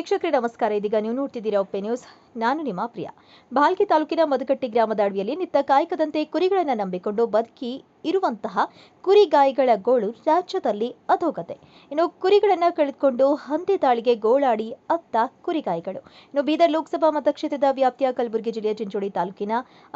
ವೀಕ್ಷಕರೇ, ನಮಸ್ಕಾರ. ಇದೀಗ ನೀವು ನೋಡ್ತಿದ್ದೀರಾ ಒಪ್ಪೆ ನ್ಯೂಸ್. ನಾನು ನಿಮ್ಮ ಪ್ರಿಯ. ಬಾಲ್ಕಿ ತಾಲೂಕಿನ ಮದಕಟ್ಟಿ ಗ್ರಾಮದ ಅಡವಿಯಲ್ಲಿ ನಿತ್ತ ಕಾಯಕದಂತೆ ಕುರಿಗಳನ್ನು ನಂಬಿಕೊಂಡು ಬದುಕಿ ಇರುವಂತಹ ಕುರಿಗಾಯಿಗಳ ಗೋಳು ರಾಜ್ಯದಲ್ಲಿ ಅಧೋಗತೆ. ಇನ್ನು ಕುರಿಗಳನ್ನು ಕಳೆದುಕೊಂಡು ಹಂದಿ ದಾಳಿಗೆ ಗೋಳಾಡಿ ಅತ್ತ ಕುರಿಗಾಯಿಗಳು ಇನ್ನು ಬೀದರ್ ಲೋಕಸಭಾ ಮತಕ್ಷೇತ್ರದ ವ್ಯಾಪ್ತಿಯ ಕಲಬುರಗಿ ಜಿಲ್ಲೆಯ ಚಿಂಚೋಳಿ ತಾಲೂಕಿನ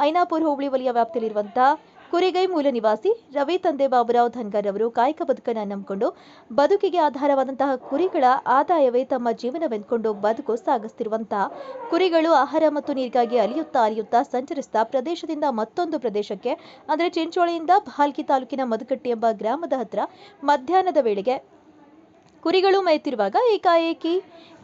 ಐನಾಪುರ್ ಹೋಬಳಿ ವಲಯ ವ್ಯಾಪ್ತಿಯಲ್ಲಿರುವಂತಹ ಕುರಿಗೈ ಮೂಲ ನಿವಾಸಿ ರವಿ ತಂದೆ ಬಾಬುರಾವ್ ಧನ್ಗರ್ ಅವರು ಕಾಯಕ ಬದುಕನ್ನು ನಂಬಿಕೊಂಡು ಬದುಕಿಗೆ ಆಧಾರವಾದಂತಹ ಕುರಿಗಳ ಆದಾಯವೇ ತಮ್ಮ ಜೀವನವೆಂದುಕೊಂಡು ಬದುಕು ಸಾಗಿಸ್ತಿರುವಂತಹ ಕುರಿಗಳು ಆಹಾರ ಮತ್ತು ನೀರಿಗಾಗಿ ಅಲಿಯುತ್ತಾ ಅಲಿಯುತ್ತಾ ಸಂಚರಿಸ್ತಾ ಪ್ರದೇಶದಿಂದ ಮತ್ತೊಂದು ಪ್ರದೇಶಕ್ಕೆ, ಅಂದರೆ ಚಿಂಚೋಳಿಯಿಂದ ಭಾಲ್ಕಿ ತಾಲೂಕಿನ ಮಧುಕಟ್ಟಿ ಎಂಬ ಗ್ರಾಮದ ಹತ್ರ ಮಧ್ಯಾಹ್ನದ ವೇಳೆಗೆ ಕುರಿಗಳು ಮೈತಿರುವಾಗ ಏಕಾಏಕಿ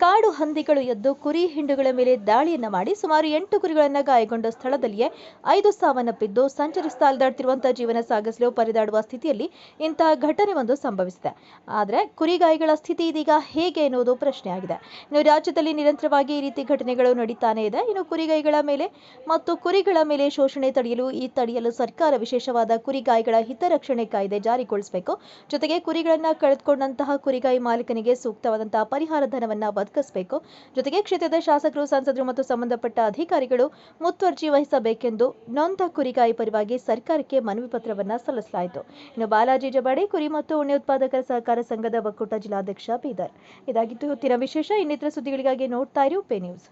ಕಾಡು ಹಂದಿಗಳು ಎದ್ದು ಕುರಿ ಹಿಂಡುಗಳ ಮೇಲೆ ದಾಳಿಯನ್ನು ಮಾಡಿ ಸುಮಾರು ಎಂಟು ಕುರಿಗಳನ್ನು ಗಾಯಗೊಂಡ ಸ್ಥಳದಲ್ಲಿಯೇ ಐದು ಸಾವನ್ನಪ್ಪಿದ್ದು ಸಂಚರಿಸ್ತಾ ಅಲ್ದಾಡ್ತಿರುವಂತಹ ಜೀವನ ಸಾಗಿಸಲು ಪರಿದಾಡುವ ಸ್ಥಿತಿಯಲ್ಲಿ ಇಂತಹ ಘಟನೆ ಒಂದು ಸಂಭವಿಸಿದೆ. ಆದರೆ ಕುರಿಗಾಯಿಗಳ ಸ್ಥಿತಿ ಇದೀಗ ಹೇಗೆ ಎನ್ನುವುದು ಪ್ರಶ್ನೆ ಆಗಿದೆ ಇನ್ನು ರಾಜ್ಯದಲ್ಲಿ ನಿರಂತರವಾಗಿ ಈ ರೀತಿ ಘಟನೆಗಳು ನಡೀತಾನೆ ಇದೆ. ಇನ್ನು ಕುರಿಗಾಯಿಗಳ ಮೇಲೆ ಮತ್ತು ಕುರಿಗಳ ಮೇಲೆ ಶೋಷಣೆ ತಡೆಯಲು ಈ ತಡೆಯಲು ಸರ್ಕಾರ ವಿಶೇಷವಾದ ಕುರಿಗಾಯಿಗಳ ಹಿತರಕ್ಷಣೆ ಕಾಯ್ದೆ ಜಾರಿಗೊಳಿಸಬೇಕು. ಜೊತೆಗೆ ಕುರಿಗಳನ್ನು ಕಳೆದುಕೊಂಡಂತಹ ಕುರಿಗಾಯಿ ಮಾಲೀಕನಿಗೆ ಸೂಕ್ತವಾದಂತಹ ಪರಿಹಾರ ಧನವನ್ನ ಒದಗಿಸಬೇಕು. ಜೊತೆಗೆ ಕ್ಷೇತ್ರದ ಶಾಸಕರು, ಸಂಸದರು ಮತ್ತು ಸಂಬಂಧಪಟ್ಟ ಅಧಿಕಾರಿಗಳು ಮುತುವರ್ಜಿ ವಹಿಸಬೇಕೆಂದು ನೊಂದ ಕುರಿಗಾಯಿ ಪರವಾಗಿ ಸರ್ಕಾರಕ್ಕೆ ಮನವಿ ಪತ್ರವನ್ನ ಸಲ್ಲಿಸಲಾಯಿತು. ಇನ್ನು ಬಾಲಾಜಿ ಜಬಾಡಿ, ಕುರಿ ಮತ್ತು ಉಣ್ಣೆ ಉತ್ಪಾದಕರ ಸಹಕಾರ ಸಂಘದ ಒಕ್ಕೂಟ ಜಿಲ್ಲಾಧ್ಯಕ್ಷ ಬೀದರ್. ಇದಾಗಿತ್ತು. ಹೊತ್ತಿನ ವಿಶೇಷ ಇನ್ನಿತರ ಸುದ್ದಿಗಳಿಗಾಗಿ ನೋಡ್ತಾ ಇರಿ ಪೇ ನ್ಯೂಸ್